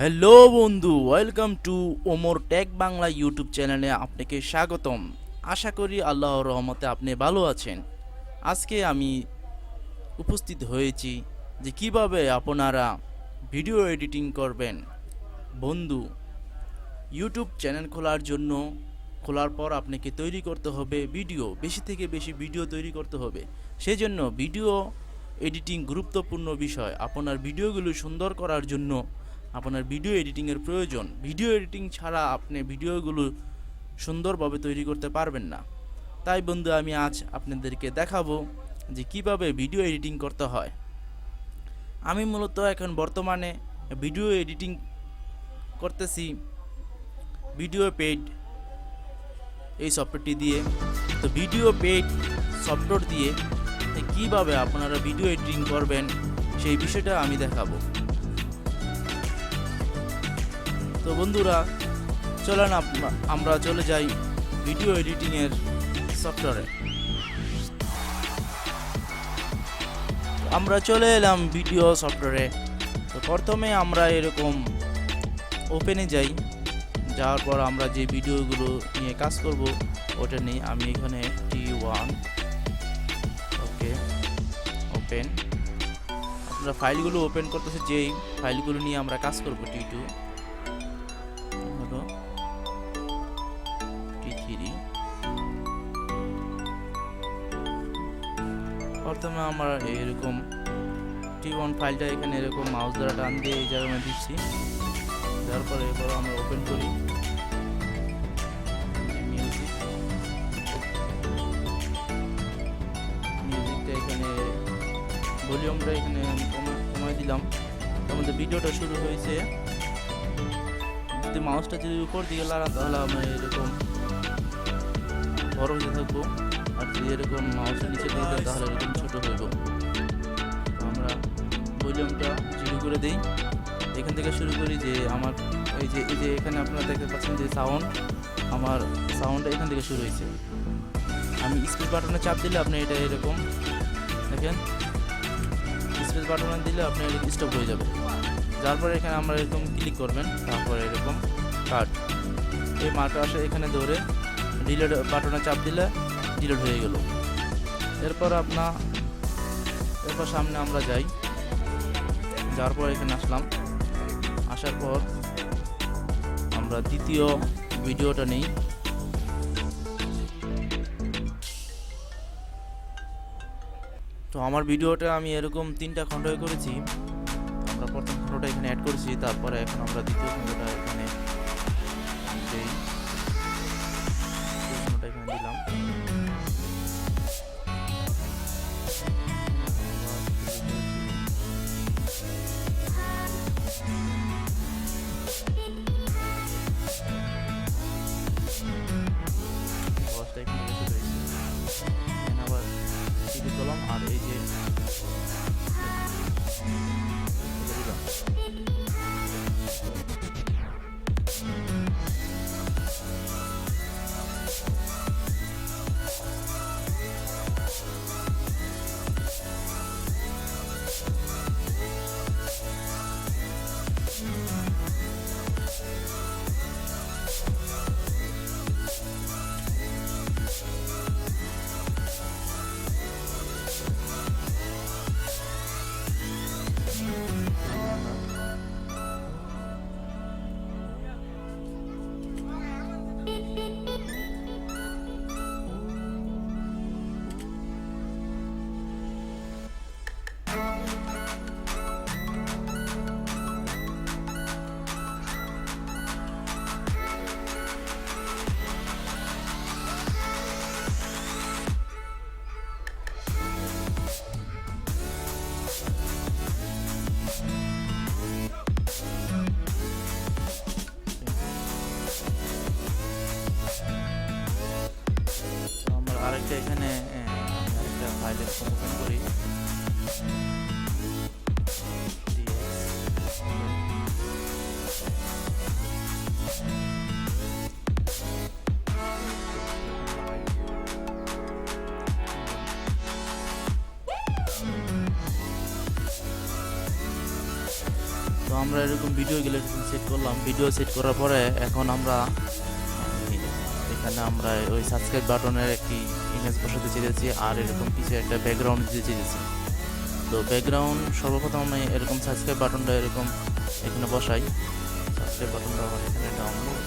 Hello বন্ধু, welcome to Omar tech Bangla YouTube চ্যানেলে আপনাকে স্বাগতম। আশা করি আল্লাহর রহমতে আপনি ভালো আছেন। আজকে আমি উপস্থিত হয়েছি যে কীভাবে আপনারা ভিডিও এডিটিং করবেন। বন্ধু, ইউটিউব চ্যানেল খোলার জন্য, খোলার পর আপনাকে তৈরি করতে হবে ভিডিও, বেশি থেকে বেশি ভিডিও তৈরি করতে হবে। সেজন্য ভিডিও এডিটিং গুরুত্বপূর্ণ বিষয়। আপনার ভিডিওগুলো সুন্দর করার জন্য আপনার ভিডিও এডিটিংয়ের প্রয়োজন। ভিডিও এডিটিং ছাড়া আপনি ভিডিওগুলো সুন্দরভাবে তৈরি করতে পারবেন না। তাই বন্ধু, আমি আজ আপনাদেরকে দেখাবো যে কীভাবে ভিডিও এডিটিং করতে হয়। আমি মূলত এখন বর্তমানে ভিডিও এডিটিং করতেছি ভিডিও পেড এই সফটওয়্যারটি দিয়ে। তো ভিডিও পেড সফটওয়্যার দিয়ে কীভাবে আপনারা ভিডিও এডিটিং করবেন সেই বিষয়টা আমি দেখাবো। তো বন্ধুরা, চলেন আমরা চলে যাই ভিডিও এডিটিংয়ের সফটওয়্যারে আমরা চলে এলাম ভিডিও সফটওয়্যারে তো প্রথমে আমরা এরকম ওপেনে যাই। যাওয়ার পর আমরা যে ভিডিওগুলো নিয়ে কাজ করব, ওটা নিয়ে আমি এখানে টি ওয়ান ওকে ওপেন আমরা ফাইলগুলো ওপেন করতেছি, যেই ফাইলগুলো নিয়ে আমরা কাজ করব টি টু প্রথমে আমরা এরকম টি ওয়ান ফাইলটা এখানে এরকম মাউস দ্বারা টান দিয়ে এই জায়গায় আমি দিচ্ছি। দেওয়ার পরে এরপর আমরা ওপেন করি। মিউজিক মিউজিকটা এখানে ভলিউমটা এখানে আমি কমা- কমায় দিলাম। আমাদের ভিডিওটা শুরু হয়েছে। যদি মাউসটা যদি উপর দিকে লাগান তাহলে আমরা এরকম বড় হতে থাকব। যদি এরকম মাউসের নিচে দিয়ে দেন তাহলে এরকম ছোট হইব। তো আমরা ভলিউমটা জিরো করে দিই। এখান থেকে শুরু করি যে আমার, এই যে এই যে এখানে আপনারা দেখতে পাচ্ছেন যে সাউন্ড আমার সাউন্ডটা এখান থেকে শুরু হয়েছে। আমি স্পিড বাটনে চাপ দিলে আপনি এটা এরকম দেখেন। স্পেস বাটনে দিলে আপনি এরকম স্টপ হয়ে যাবে। যার পরে এখানে আমরা এরকম ক্লিক করবেন, তারপরে এরকম কাট এই মার্কার আসে এখানে ধরে ডিলেট বাটনে চাপ দিলে ডিলেট হয়ে গেল। এরপর আপনার এরপর সামনে আমরা যাই। যাওয়ার পর এখানে আসলাম। আসার পর আমরা দ্বিতীয় ভিডিওটা নেই। তো আমার ভিডিওটা আমি এরকম তিনটা খণ্ড করেছি। আমরা প্রথম খণ্ডটা এখানে অ্যাড করেছি, তারপরে এখন আমরা দ্বিতীয় খণ্ডটা এখানে বসটা এখানে রেখে আবার টিপে দিলাম আর এই যে আরেকটা এখানে আরেকটা ফাইল ওপেন করি। তো আমরা এরকম ভিডিওগুলো সেট করলাম। ভিডিও সেট করার পরে এখন আমরা এখানে আমরা ওই সাবস্ক্রাইব বাটনের একটি ইমেজ বসাতে চেয়েছি, আর এরকম কিছু একটা ব্যাকগ্রাউন্ড দিতে চেয়েছি। তো ব্যাকগ্রাউন্ড সর্বপ্রথম আমি এরকম সাবস্ক্রাইব বাটনটা এরকম এখানে বসাই। সাবস্ক্রাইব বাটনটা আবার এখানে ডাউনলোড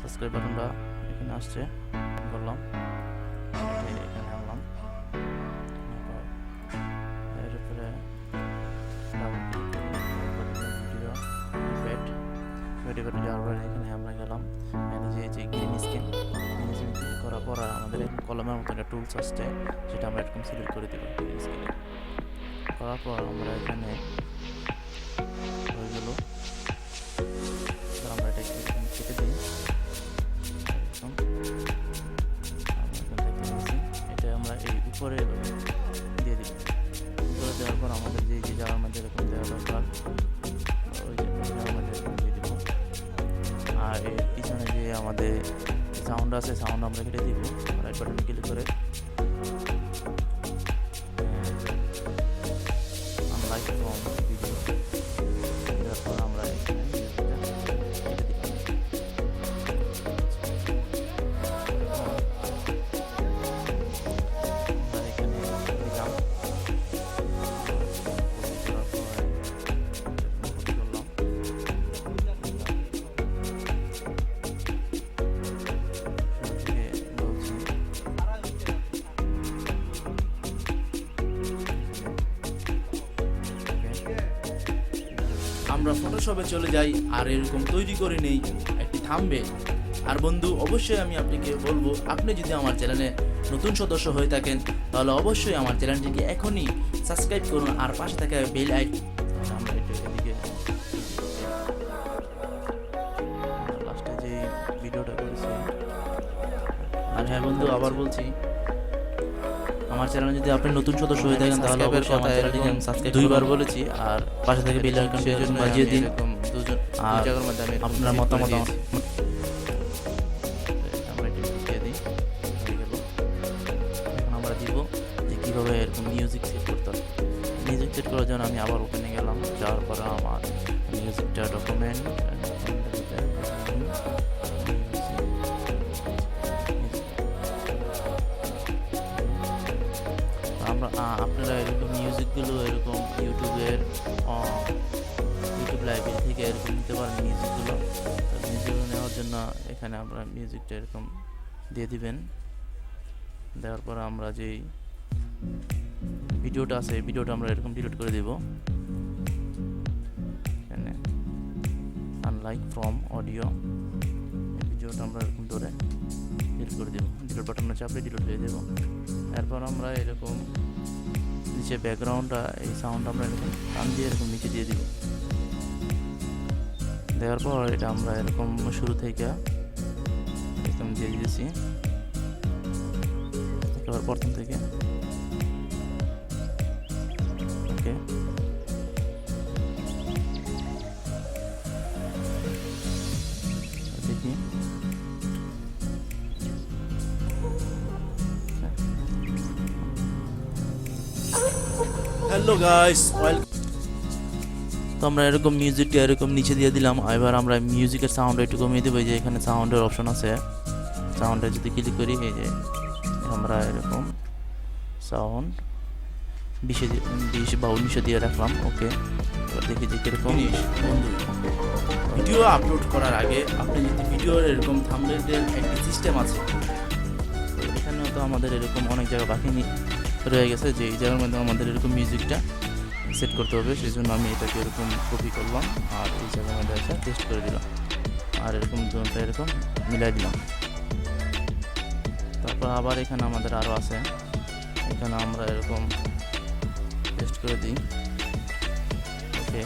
সাবস্ক্রাইব বাটনটা এখানে আসছে করলাম করে যাওয়ার পরে এখানে আমরা গেলাম। যে যে green screen green screen click করার পর আমাদের কলমের মতো একটা টুলস আসছে সেটা আমরা এরকম সিলেক্ট করে দেবো গ্রিন স্ক্রিনে করার পর আমরা এখানে এর পিছনে যে আমাদের সাউন্ড আছে সাউন্ড আমরা কেটে দিব। রাইট বাটন ক্লিক করে আনলাইক আমরা ফটোশপে চলে যাই, আর এরকম তৈরি করে নেই, একটি থামবে আর বন্ধু, অবশ্যই আমি আপনাকে বলব, আপনি যদি আমার চ্যানেলে নতুন সদস্য হয়ে থাকেন, তাহলে অবশ্যই আমার চ্যানেলটিকে এখনই সাবস্ক্রাইব করুন, আর পাশে থাকা বেল আইক চ্যানেলে যদি আপনি নতুন সদস্য হয়ে থাকেন তাহলে অবশ্যই আমার চ্যানেলটিকে সাবস্ক্রাইব দুইবার বলেছি আর পাশে থেকে বেল আইকন বাজিয়ে দিন। দুজন আর আপনার মতামত আমরা দিব যে কীভাবে এরকম মিউজিক সেট করতে হয়। মিউজিক সেট করার জন্য আমি আবার ওপেনে গেলাম। যাওয়ার পরে আমার মিউজিকটা ডকুমেন্ট মিউজিকগুলো এরকম ইউটিউবের ইউটিউব লাইব্রেরি থেকে এরকম নিতে পারেন মিউজিকগুলো মিউজিকগুলো নেওয়ার জন্য এখানে আমরা মিউজিকটা এরকম দিয়ে দিবেন। দেওয়ার পর আমরা যেই ভিডিওটা আছে, এই ভিডিওটা আমরা এরকম ডিলিট করে দেব। এখানে আনলাইক ফ্রম অডিও ভিডিওটা আমরা এরকম ধরে ডিলিট করে দেবো। ডিলিট বাটনে চাপলে ডিলিট হয়ে দেবো। এরপর আমরা এরকম নিচে ব্যাকগ্রাউন্ডটা এই সাউন্ড আমরা এরকম টান দিয়ে এরকম নিচে দিয়ে দিব। দেওয়ার পর এটা আমরা এরকম শুরু থেকে এরকম দিয়ে দিয়েছি। একেবারে প্রথম থেকে। ওকে হ্যালো গাইস তো আমরা এরকম মিউজিকটা এরকম নিচে দিয়ে দিলাম এবার আমরা মিউজিকের সাউন্ড একটু কমিয়ে দেবো যে এখানে সাউন্ডের অপশন আছে। সাউন্ডে যদি ক্লিক করি এই যে আমরা এরকম সাউন্ড বিশে বিশ বা উনিশে দিয়ে রাখলাম ওকে এবার দেখি যে কীরকম। ভিডিও আপলোড করার আগে আপনি যদি ভিডিওর এরকম থাম্বনেলের একটি সিস্টেম আছে এখানেও তো আমাদের এরকম অনেক জায়গা বাকি রয়ে গেছে যে এই জায়গার মধ্যে আমাদের এরকম মিউজিকটা সেট করতে হবে সেই জন্য আমি এটাকে এরকম কপি করলাম আর এই জায়গার মধ্যে এসে টেস্ট করে দিলাম। আর এরকম জোনটা এরকম মিলাই দিলাম। তারপর আবার এখানে আমাদের আরও আছে। এখানে আমরা এরকম টেস্ট করে দিই। ওকে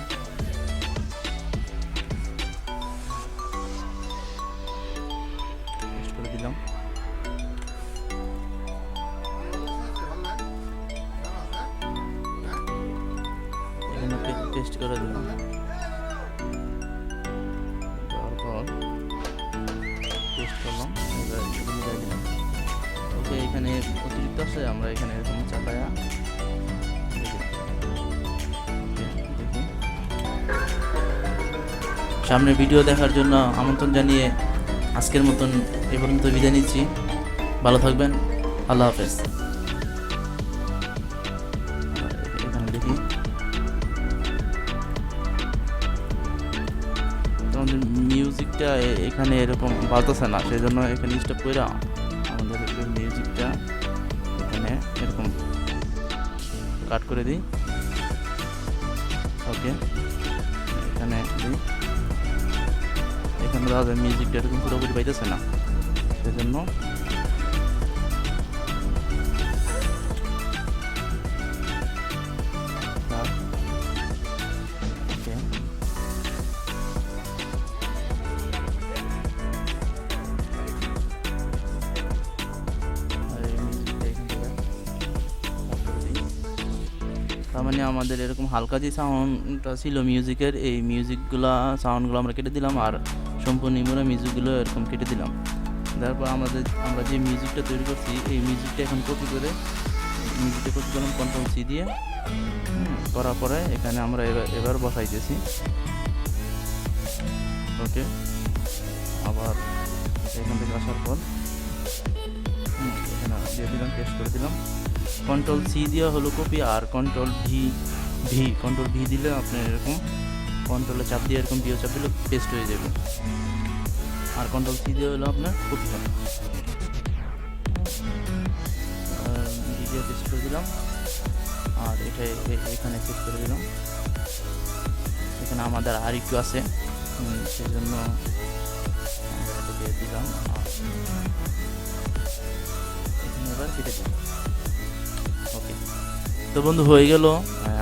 সামনে ভিডিও দেখার জন্য আমন্ত্রণ জানিয়ে আজকের মতন এ পর্যন্ত বিদায় নিচ্ছি। ভালো থাকবেন। আল্লাহ হাফেজ। এখানে দেখি। আমাদের মিউজিকটা এখানে এরকম বাজতেছে না সেই জন্য এখানে স্টপ করে আমাদের মিউজিকটা এখানে এরকম কাট করে দিই। ওকে দাদা মিউজিকটা এরকম পুরোপুরি পাইতেছে না সেই জন্য তার ওকে আর এই মিউজিকটা এখান থেকে start করে দিই। তার মানে আমাদের এরকম হালকা যে সাউন্ডটা ছিল মিউজিকের এই মিউজিকগুলা সাউন্ডগুলো আমরা কেটে দিলাম আর সম্পূর্ণ ইমোরা মিউজিকগুলো এরকম কেটে দিলাম। তারপর আমাদের, আমরা যে মিউজিকটা তৈরি করছি, এই মিউজিকটা এখন কপি করে মিউজিকটা কপি করলাম কন্ট্রোল সি দিয়ে। করার পরে এখানে আমরা এবার এবার বসাইতেছি। ওকে, আবার এখান থেকে আসার পর এখানে দিয়ে দিলাম পেস্ট করে দিলাম। কন্ট্রোল সি দেওয়া হলো কপি, আর control V V control V দিলে আপনি এরকম কন্ট্রোলে চাপ দিয়ে এরকম ভিও চাপ দিলে পেস্ট হয়ে যাবে। আর কন্ট্রোল সি দিয়ে হলো আপনার করা ভিডিও পেস্ট করে দিলাম। আর এটা এখানে পেস্ট করে দিলাম। এখানে আমাদের আর একটু আছে। সেই জন্য দিলাম। এবার কেটে দিলাম। ওকে তো বন্ধু, হয়ে গেল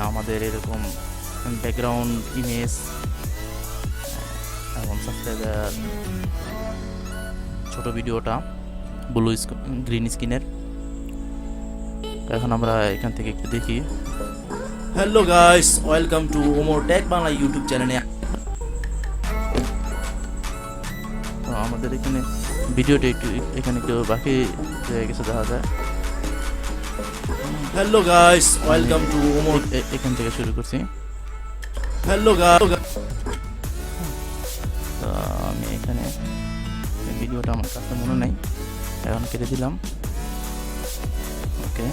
আমাদের এরকম ব্যাকগ্রাউন্ড ইমেজ এবং সাবস্ক্রাইবার ছোট ভিডিওটা ব্লু গ্রিন স্ক্রিনের এখন আমরা এখান থেকে একটু দেখি। Hello guys welcome to Omar tech Bangla YouTube চ্যানেলে আমাদের এখানে ভিডিওটা একটু এখানে একটু বাকি রয়ে গেছে দেখা যায়। Hello guys welcome to Omar এখান থেকে শুরু করছি। হ্যালো আমি এখানে ভিডিওটা আমার কাছে মনে নাই। এখন কেটে দিলাম। ওকে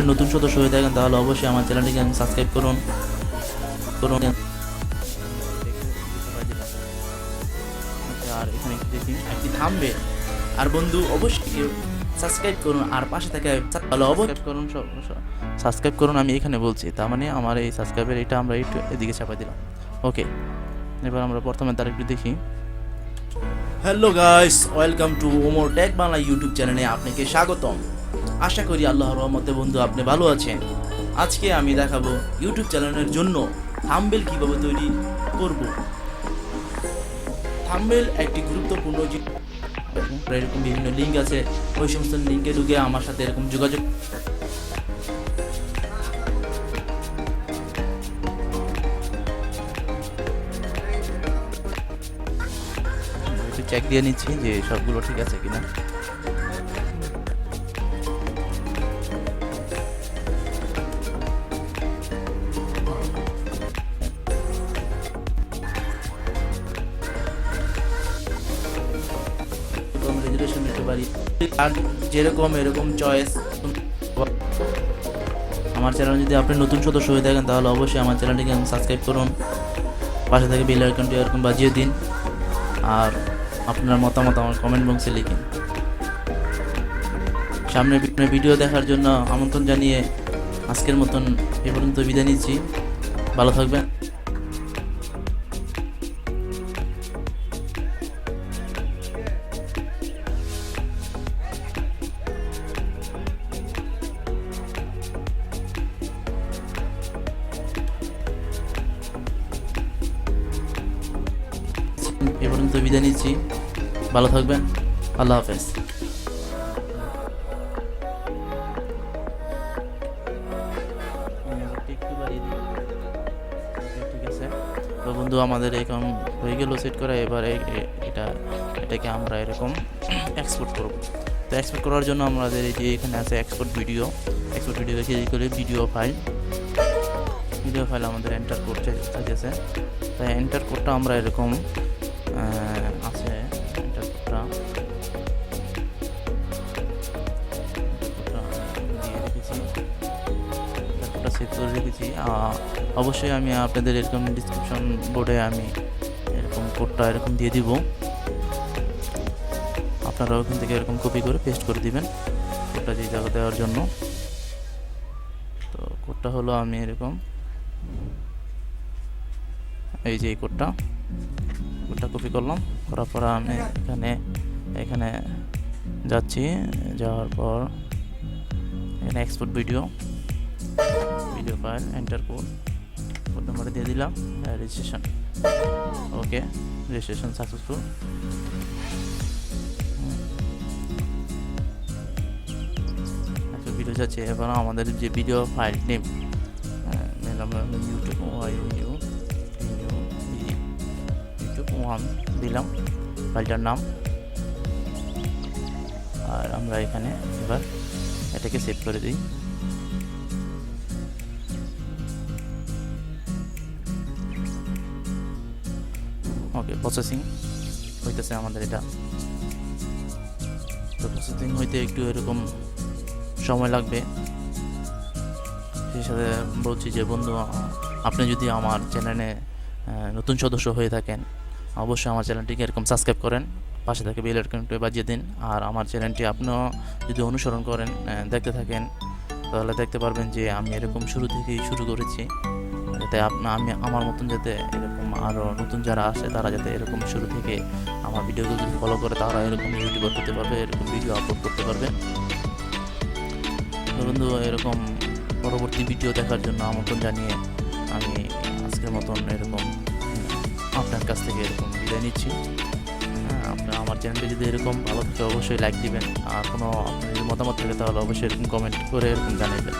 আপনি নতুন সদস্য হয়ে থাকেন তাহলে অবশ্যই আমার চ্যানেলটিকে সাবস্ক্রাইব করুন। আচ্ছা, আর এখানে দেখি একটি থামবে আর বন্ধু অবশ্যই সাবস্ক্রাইব করুন আর পাশে থাকে তাহলে অবশ্যই করুন সাবস্ক্রাইব করুন আমি এখানে বলছি। তার মানে আমার এই সাবস্ক্রাইবের এটা আমরা একটু এদিকে চাপাই দিলাম। ওকে এবার আমরা প্রথমে তার দেখি। Hello guys welcome to Omar tech Bangla YouTube চ্যানেলে আপনাকে স্বাগতম। আশা করি আল্লাহর রহমতে বন্ধু, আপনি ভালো আছেন। আজকে আমি দেখাবো ইউটিউব চ্যানেলের জন্য থাম্বেল কীভাবে তৈরি করব। থাম্বেল একটি গুরুত্বপূর্ণ এরকম বিভিন্ন লিঙ্ক আছে। ওই সমস্ত লিঙ্কে ঢুকে আমার সাথে এরকম যোগাযোগ চেক দিয়ে নিচ্ছি যে সবগুলো ঠিক আছে কিনা। পারি আর যেরকম এরকম চয়েস আমার চ্যানেল যদি আপনি নতুন সদস্য হয়ে থাকেন, তাহলে অবশ্যই আমার চ্যানেলটিকে সাবস্ক্রাইব করুন। পাশে থেকে বেল আইকনটি এরকম বাজিয়ে দিন। আর আপনার মতামত আমার কমেন্ট বক্সে লিখুন সামনে ভিডিও দেখার জন্য আমন্ত্রণ জানিয়ে আজকের মতন এ পর্যন্ত বিদায় নিচ্ছি। ভালো থাকবেন। বিদায় নিচ্ছি। ভালো থাকবেন। আল্লাহ হাফেজ। বন্ধু, আমাদের এখন হয়ে গেল সেট করা। এবার এটা, এটাকে আমরা এরকম এক্সপোর্ট করব। তো এক্সপোর্ট করার জন্য আমাদের এই যে এখানে আছে export video export video click করে ভিডিও ফাইল ভিডিও ফাইল আমাদের এন্টার করতে চাইতেছে তাই এন্টার কোডটা আমরা এরকম আছে কোডটা দিয়ে রেখেছি। তারপরটা সেভ রেখেছি। অবশ্যই আমি আপনাদের এরকম ডিসক্রিপশন বোর্ডে আমি এরকম কোডটা এরকম দিয়ে দিব। আপনারা ওখান থেকে এরকম কপি করে পেস্ট করে দিবেন কোডটা যে জায়গা দেওয়ার জন্য। তো কোডটা হলো আমি এরকম, এই যে এই কোডটা কোডটা কপি করলাম। করার পর আমি এখানে এখানে যাচ্ছি। যাওয়ার পর এখানে export video video file enter code code নাম্বারে দিয়ে দিলাম registration okay registration successful video যাচ্ছে। এবার আমাদের যে ভিডিও ফাইল নেম নিলাম ইউটিউব ইউ ওয়ান দিলাম ফাইলটার নাম। আর আমরা এখানে এবার এটাকে সেভ করে দিই। ওকে প্রসেসিং হইতেছে আমাদের এটা। তো প্রসেসিং হইতে একটু এরকম সময় লাগবে। সেই সাথে বলছি যে বন্ধু, আপনি যদি আমার চ্যানেলে নতুন সদস্য হয়ে থাকেন অবশ্যই আমার চ্যানেলটিকে এরকম সাবস্ক্রাইব করেন, পাশে থেকে বেল আইকনটি বাজিয়ে দিন, আর আমার চ্যানেলটি আপনিও যদি অনুসরণ করেন দেখতে থাকেন, তাহলে দেখতে পারবেন যে আমি এরকম শুরু থেকেই শুরু করেছি, যাতে আপনা, আমি আমার মতন যাতে এরকম আরও নতুন যারা আসে, তারা যাতে এরকম শুরু থেকে আমার ভিডিওগুলো যদি ফলো করে, তারা এরকম ইউটিউবার করতে পারবে, এরকম ভিডিও আপলোড করতে পারবে। বন্ধু, এরকম পরবর্তী ভিডিও দেখার জন্য আমন্ত্রণ জানিয়ে আমি আজকের মতন এরকম আপনার কাছ থেকে এরকম বিদায় নিচ্ছি। হ্যাঁ আপনার আমার চ্যানেলটি যদি এরকম ভালো থাকে, অবশ্যই লাইক দিবেন। আর কোনো আপনার যদি মতামত থাকে, তাহলে অবশ্যই এরকম কমেন্ট করে এরকম জানাবেন